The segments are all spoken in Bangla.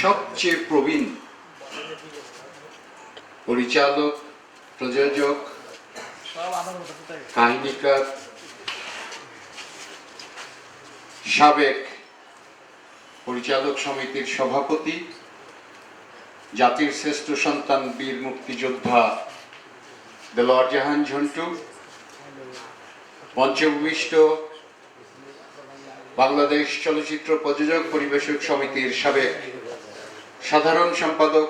সবচেয়ে প্রবীণ পরিচালক, প্রযোজক, কাহিনীকার, সাবেক পরিচালক সমিতির সভাপতি, জাতির শ্রেষ্ঠ সন্তান, বীর মুক্তিযোদ্ধা দেলোয়ার জাহান ঝন্টু পঞ্চভূমিষ্ঠ বাংলাদেশ চলচ্চিত্র প্রযোজক পরিবেশক সমিতির সাবেক সাধারণ সম্পাদক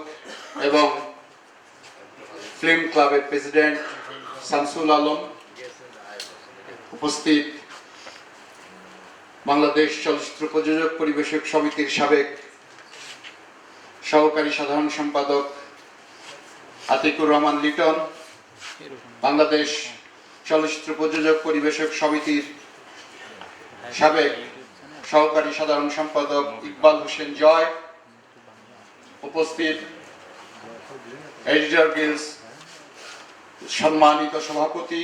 এবং ফিল্ম ক্লাবের প্রেসিডেন্ট শামসুল আলম উপস্থিত বাংলাদেশ চলচ্চিত্র প্রযোজক পরিবেশক সমিতির সাবেক সহকারী সাধারণ সম্পাদক আতিকুর রহমান লিটন, বাংলাদেশ চলচ্চিত্র প্রযোজক পরিবেশক সমিতির সাবেক সহকারী সাধারণ সম্পাদক ইকবাল হোসেন জয় উপস্থিত এডিটর গিলস সম্মানিত সভাপতি,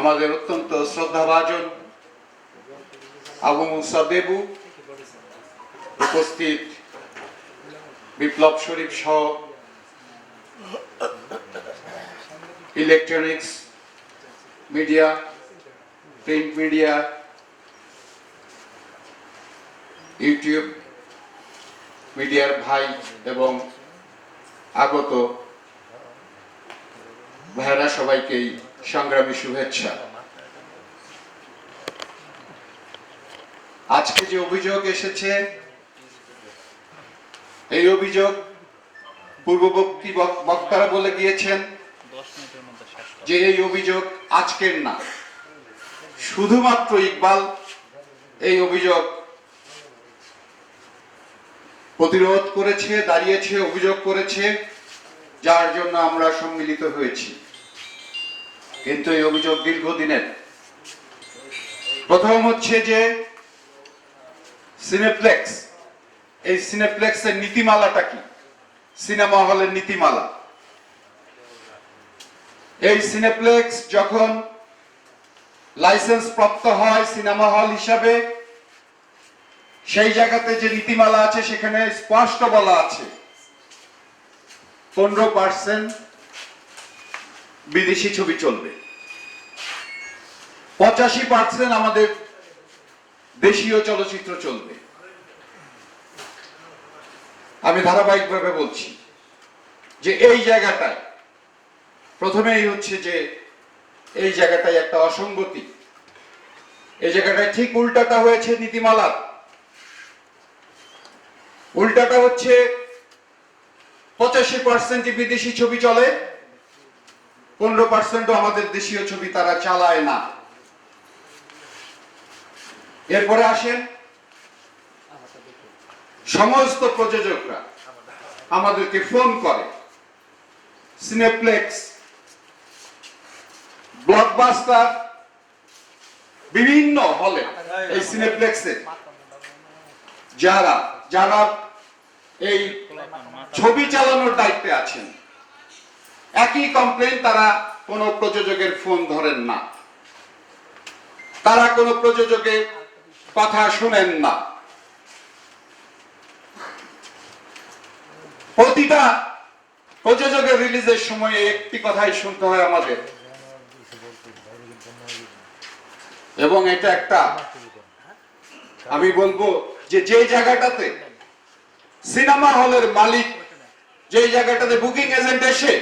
আমাদের অত্যন্ত শ্রদ্ধাভাজন আবু মুসা দেবু, উপস্থিত বিপ্লব শরীফ সহ electronics media, print media, YouTube মিডিয়ার ভাই এবং আগত ভাইরা সবাইকেই সংগ্রামী শুভেচ্ছা। আজকে যে অভিযোগ এসেছে, এই অভিযোগ পূর্ববর্তী বক্তারা বলে গিয়েছেন যে এই অভিযোগ আজকের না। শুধুমাত্র ইকবাল এই অভিযোগ প্রতিরোধ করেছে, দাঁড়িয়েছে, অভিযোগ করেছে, যার জন্য আমরা সম্মিলিত হয়েছি। কিন্তু এই অভিযোগ দীর্ঘদিনের। প্রথম হচ্ছে যে সিনেপ্লেক্স এই সিনেপ্লেক্সের নীতিমালাটা কি? সিনেমা হলের নীতিমালা। এই সিনেপ্লেক্স যখন লাইসেন্স প্রাপ্ত হয় সিনেমা হল হিসাবে সেই জায়গাতে যে নীতিমালা আছে, সেখানে স্পষ্ট বলা আছে। পনেরো পার্সেন্ট বিদেশি ছবি চলবে। পঁচাশি পার্সেন্ট আমাদের দেশীয় চলচ্চিত্র চলবে। আমি ধারাবাহিকভাবে বলছি যে এই জায়গাটায়, প্রথমেই হচ্ছে যে এই জায়গাটায় একটা অসঙ্গতি। এই জায়গাটায় ঠিক উল্টাটা হয়েছে নীতিমালার। উল্টাটা হচ্ছে পঁচাশি পার্সেন্ট বিদেশি ছবি চলে, পনেরো পার্সেন্টও আমাদের দেশীয় ছবি তারা চালায় না। এরপরে আসেন সমস্ত প্রযোজকরা আমাদেরকে ফোন করে। সিনেপ্লেক্স, ব্লকবাস্টার, বিভিন্ন হলে এই সিনেপ্লেক্সে যারা যারা এই ছবি চালানোর দায়িত্বে আছেন, একই কমপ্লেন তারা কোনো প্রযোজকের ফোন ধরেন না। তারা কোনো প্রযোজকের কথা শুনেন না। প্রতিটা প্রযোজকের রিলিজের সময় একটি কথাই শুনতে হয় আমাদের। এবং এটা একটা, আমি বলব যে যে জায়গাটাতে সিনেমা হলের মালিক, যে জায়গাটাতে বুকিং এজেন্ট এসে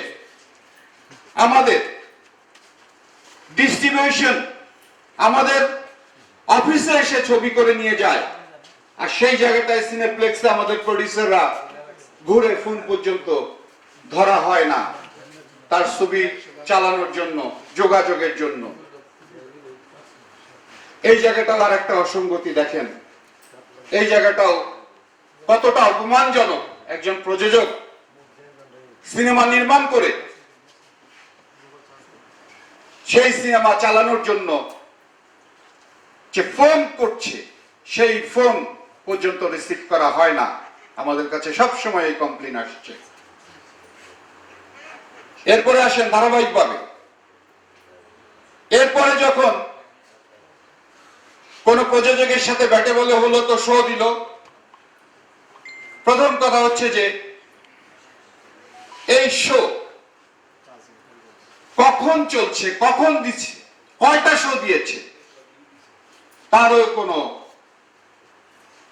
আমাদের ডিস্ট্রিবিউশন আমাদের অফিসে এসে ছবি করে নিয়ে যায়। আর সেই জায়গাটায় সিনেপ্লেক্সে আমাদের প্রডিউসাররা ঘুরে ফোন পর্যন্ত ধরা হয় না। তার ছবি চালানোর জন্য, যোগাযোগের জন্য। এই জায়গাটাও আর একটা অসঙ্গতি দেখেন। এই জায়গাটাও কতটা অপমানজনক। একজন প্রযোজক সিনেমা নির্মাণ করে সেই সিনেমা চালানোর জন্য যে ফোন করছে, সেই ফোন পর্যন্ত রিসিভ করা হয় না। আমাদের কাছে সব সময় এই কমপ্লেন আসছে। এরপরে আসেন ধারাবাহিকভাবে। এরপরে যখন কোন প্রযোজকের সাথে ব্যাটে বলে হলো তো শো দিল। প্রথম কথা হচ্ছে যে, এই শো কখন চলছে, কখন দিচ্ছে, কয়টা শো দিয়েছে, তারও কোনো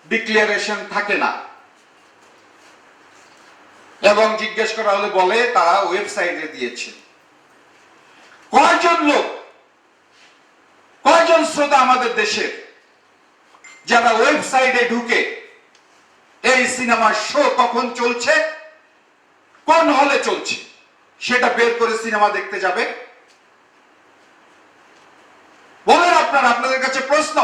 ডিক্লারেশন থাকে না। এবং জিজ্ঞেস করা হলে বলে, তারা ওয়েবসাইটে দিয়েছে। কয়জন লোক, কয়জন শ্রোতা আমাদের দেশের? যারা ওয়েবসাইটে ঢুকে এই সিনেমার শো কখন চলছে, কোন হলে চলছে, সেটা বের করে সিনেমা দেখতে যাবে? বলেন আপনারা, আপনাদের কাছে প্রশ্ন।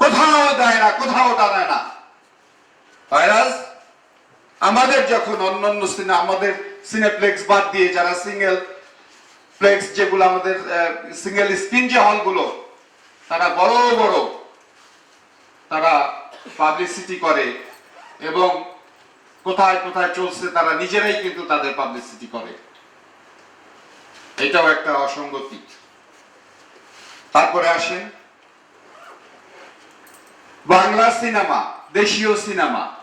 কোথাও দেয় না, কোথাও দেয় না। ভাইরাস আমাদের যখন অন্যান্য সিনেমা আমাদের সিনেপ্লেক্স বাদ দিয়ে যারা সিঙ্গেল প্লেক্স যেগুলো আমাদের সিঙ্গেল স্ক্রিন যে হলগুলো তারা বড় বড় তারা পাবলিসিটি করে এবং কোথায় কোথায় চলছে তারা নিজেরাই কিন্তু তাদের পাবলিসিটি করে। এটাও একটা অসঙ্গতি। তারপরে আসেন। বাংলা সিনেমা, দেশীয় সিনেমা।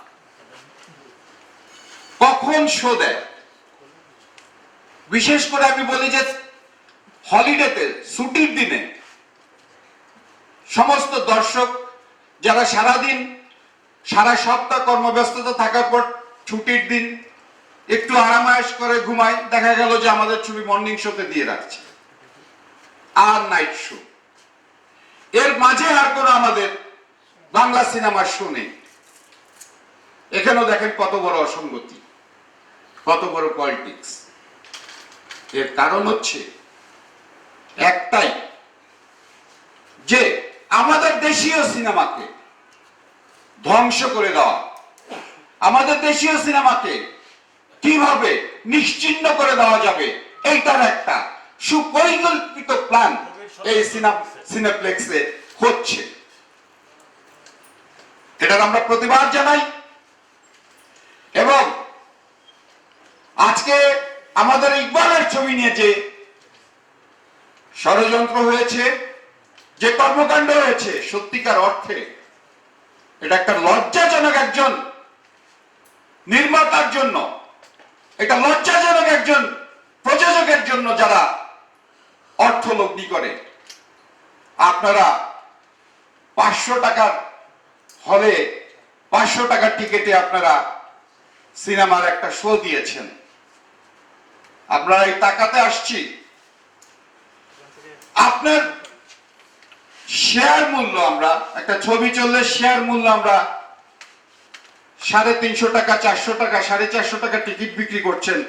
কখন শো দেয়? বিশেষ করে আমি বলি যে হলিডেতে ছুটির দিনে। সমস্ত দর্শক যারা সারাদিন, সারা সপ্তাহ কর্মব্যস্ততা থাকার পর ছুটির দিন একটু আরামায়েশ করে ঘুমায়, দেখা গেল যে আমাদের ছবি মর্নিং শোতে দিয়ে রাখছে। আর নাইট শো এর মাঝে আর কোনো আমাদের বাংলা সিনেমার শো নেই। এখানেও দেখেন কত বড় অসঙ্গতি, কত বড় পলিটিক্স এর কারণ হচ্ছে একটাই, যে আমাদের দেশীয় সিনেমাকে ধ্বংস করে দেওয়া। আমাদের দেশীয় সিনেমাকে কীভাবে নিশ্চিন্ন করে দেওয়া যাবে, এইটার একটা সুপরিকল্পিত প্ল্যান এই সিনেপ্লেক্সে হচ্ছে। এটার আমরা প্রতিবাদ জানাই। এবং আজকে আমাদের ইকবালের ছবি নিয়ে যে ষড়যন্ত্র হয়েছে যে কর্মকাণ্ড হয়েছে সত্যিকার অর্থে এটা একটা লজ্জাজনক একজন নির্মাতার জন্য, এটা লজ্জাজনক একজন প্রযোজকের জন্য যারা অর্থ লগ্নি করে। আপনারা পাঁচশো টাকার হলে পাঁচশো টাকার টিকেটে আপনারা সিনেমার একটা শো দিয়েছেন। আপনারা এই টাকাতে আসছি। আপনার শেয়ার মূল্য আমরা, একটা ছবি চললে শেয়ার মূল্য আমরা সাড়ে তিনশো টাকা, চারশো টাকা, সাড়ে চারশো টাকা টিকিট বিক্রি করছেন।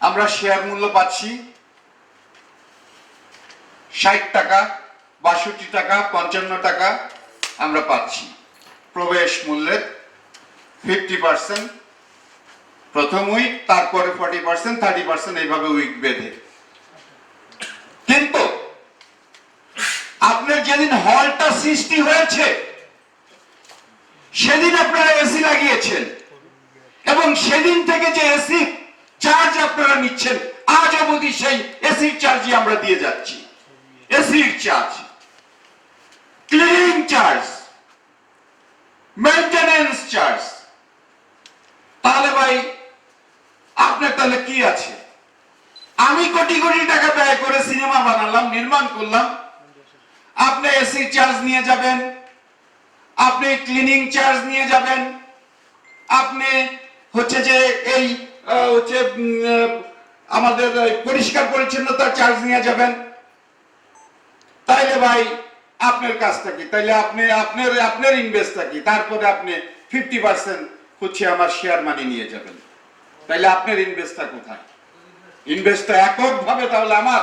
আমরা শেয়ার মূল্য পাচ্ছি ষাট টাকা, বাষট্টি টাকা, পঞ্চান্ন টাকা আমরা পাচ্ছি। প্রবেশ মূল্যের ফিফটি পার্সেন্ট প্রথম উইক তারপরে ফর্টি পার্সেন্ট থার্টি পার্সেন্ট এইভাবে উইক বেঁধে। কিন্তু আপনার যেদিন হলটা সৃষ্টি হয়েছে, সেদিন আপনারা এসি লাগিয়েছেন। এবং সেদিন থেকে যে এসি চার্জ আপনারা নিচ্ছেন আজ অবধি সেই এসির চার্জই আমরা দিয়ে যাচ্ছি। এসির charge cleaning charge maintenance charge তাহলে ভাই, আপনার তাহলে কি আছে? আমি কোটি কোটি টাকা ব্যয় করে সিনেমা বানালাম, নির্মাণ করলাম আপনি এসি চার্জ নিয়ে যাবেন, আপনি ক্লিনিং চার্জ নিয়ে যাবেন, আপনি হচ্ছে যে এই হচ্ছে আমাদের পরিষ্কার পরিচ্ছন্নতার চার্জ নিয়ে যাবেন। তাইলে ভাই, আপনার কাজটা কি? তাইলে আপনি, আপনার আপনার ইনভেস্ট থাকি তারপরে আপনি ফিফটি পার্সেন্ট হচ্ছে আমার শেয়ার মানি নিয়ে যাবেন। তাইলে আপনার ইনভেস্টটা কোথায়? ইনভেস্টটা এককভাবে তাহলে আমার।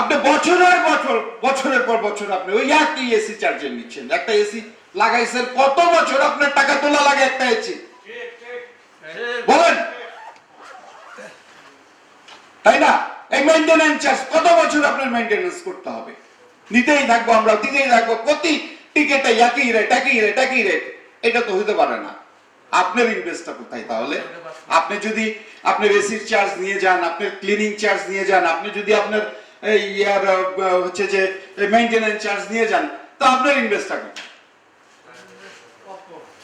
আপনি বছরের বছর, বছরের পর বছর আপনি ওই একই এসি চার্জের নিচ্ছেন। একটা এসি লাগাইছেন, কত বছর আপনার টাকা তোলা লাগে একটা এসি বলেন। তাই না? এই মেইনটেনেন্স চার্জ কত বছর আপনার মেইনটেনেন্স করতে হবে? নিতেই থাকব আমরা, দিতেই থাকব। প্রতি টিকেটে একই রেট একই রেট একই রেট এটা তো হতে পারে না। আপনার ইনভেস্টটা কোথায় তাহলে? আপনি যদি আপনার এসির চার্জ নিয়ে যান, আপনার ক্লিনিং চার্জ নিয়ে যান, আপনি যদি আপনার ইয়ার হচ্ছে যে মেইনটেনেন্স চার্জ নিয়ে যান, তো আপনার ইনভেস্টটা কোথায়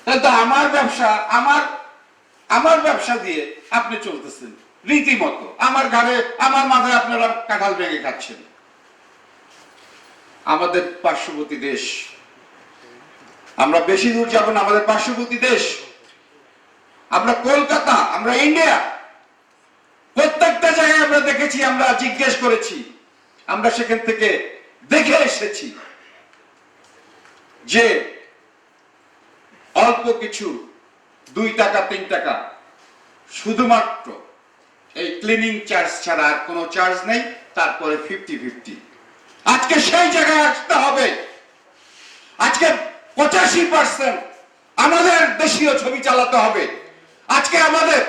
তাহলে তো আমার ব্যবসা, আমার আমার ব্যবসা দিয়ে আপনি চলতেছেন, রীতিমতো। আমার ঘরে আমার মাথায় আপনারা কাঁঠাল ভেঙে খাচ্ছেন। আমাদের পার্শ্ববর্তী দেশ, আমরা বেশি দূর যাব না, আমাদের পার্শ্ববর্তী দেশ। আমরা কলকাতা, আমরা ইন্ডিয়া। প্রত্যেকটা জায়গায় আমরা দেখেছি, আমরা জিজ্ঞেস করেছি। আমরা সেখান থেকে দেখে এসেছি যে অল্প কিছু দুই টাকা, তিন টাকা শুধুমাত্র এই ক্লিনিং চার্জ ছাড়া আর কোনো চার্জ নেই, তারপরে ফিফটি ফিফটি আজকে সেই জায়গায় আসতে হবে। আজকে পঁচাশি পার্সেন্ট আমাদের দেশীয় ছবি চালাতে হবে। আজকে আমাদের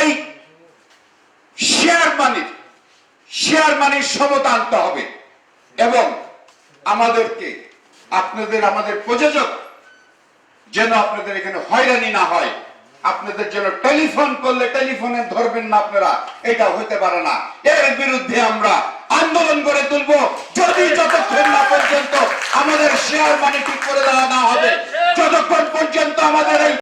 এই শেয়ার মানির শেয়ার মানির সমতা আনতে হবে। এবং আমাদেরকে, আপনাদের আমাদের প্রযোজক যেন আপনাদের এখানে হয়রানি না হয়, আপনাদের জন্য টেলিফোন করলে টেলিফোনে ধরবেন না আপনারা, এটা হতে পারে না। এর বিরুদ্ধে আমরা আন্দোলন করে তুলব। যদি যতক্ষণ না পর্যন্ত আমাদের শেয়ার মানি ঠিক করে দেওয়া না হবে, যতক্ষণ পর্যন্ত আমাদের এই